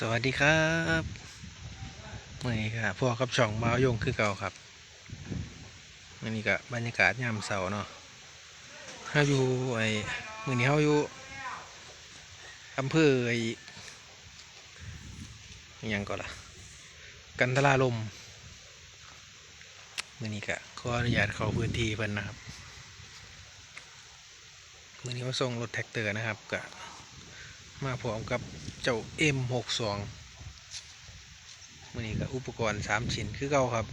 สวัสดีครับมื่อนี้ครับพวกกับช่องบ่าวยงคือเก่าครับมื่อนี้ก็บรรยากาศยามเสาร์เนาะเฮาอยู่ไอ้มื่อนี้เฮาอยู่อำเภอไอ้ยังก็ละกันทลาลมมื่อนี้ก็ขออนุญาตเข้าพื้นที่เพิ่นนะครับมื่อนี้มาส่งรถแท็กเตอร์นะครับก็ มาพร้อมกับเจ้า M62 มื่อนี้ก็อุปกรณ์สามชิ้นคือเก่าครับ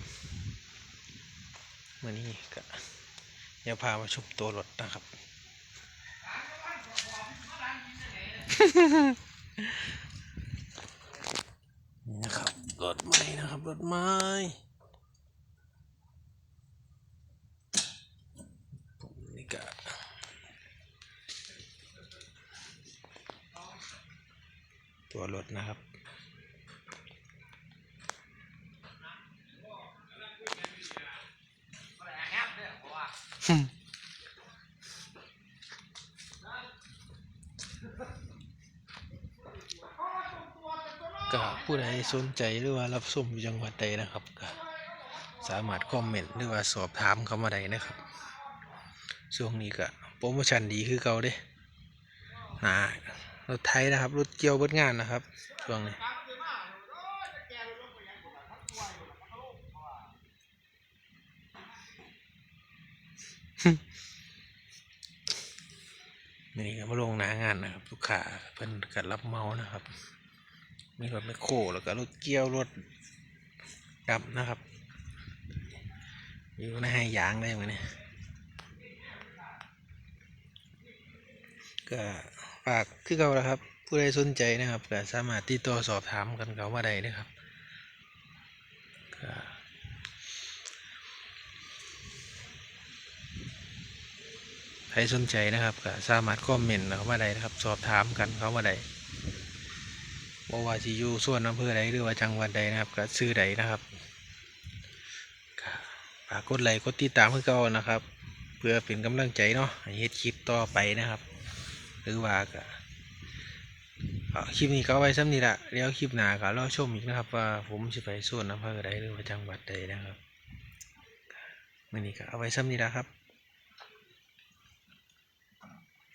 มื่อนี้ก็ยวพามาชมตัวรถนะครับ นี่นะครับรถใหม่นะครับรถใหม่ ตัวรถนะครับ ก็ผู้ใดสนใจหรือว่ารับชมอยู่จังหวัดใดนะครับก็สามารถคอมเมนต์หรือว่าสอบถามเข้ามาได้นะครับช่วงนี้ก็โปรโมชั่นดีคือเก่าเด้หา รถไทยนะครับ รถเกี่ยวเบิดงานนะครับช่วงนี้นี่ก็มาลงหนางานนะครับลูกค้าเพิ่นกัรับเมานะครับ มีรถแมคโครแล้วก็รถเกี่ยวรถดำนะครับ อยู่ในให้ยางได้ไหมเนี่ยก็ ฝากคือเก่าแล้วครับ ผู้ใดสนใจนะครับก็สามารถติดต่อสอบถามกันเขาว่าใดนะครับใครสนใจนะครับก็สามารถคอมเมนต์เขาว่าใดนะครับ สอบถามกันเขาว่าใดว่าว่าสิอยู่ส่วนอำเภอใดหรือว่าจังหวัดใดนะครับก็ซื้อใดนะครับฝากกดไลค์กดติดตามเพื่อเก่านะครับ เพื่อเป็นกำลังใจเนาะให้เฮ็ดคลิปต่อไปนะครับ หรือว่าก็คลิปนี้ก็เอาไว้ซ้ำนี้ละแล้วคลิปหน้าก็รอชมอีกนะครับ ว่าผมจะไปส่วนอำเภอใดหรือว่าจังหวัดใดนะครับมันนี้ก็เอาไว้ซ้ำนี้ละครับ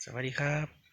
สวัสดีครับ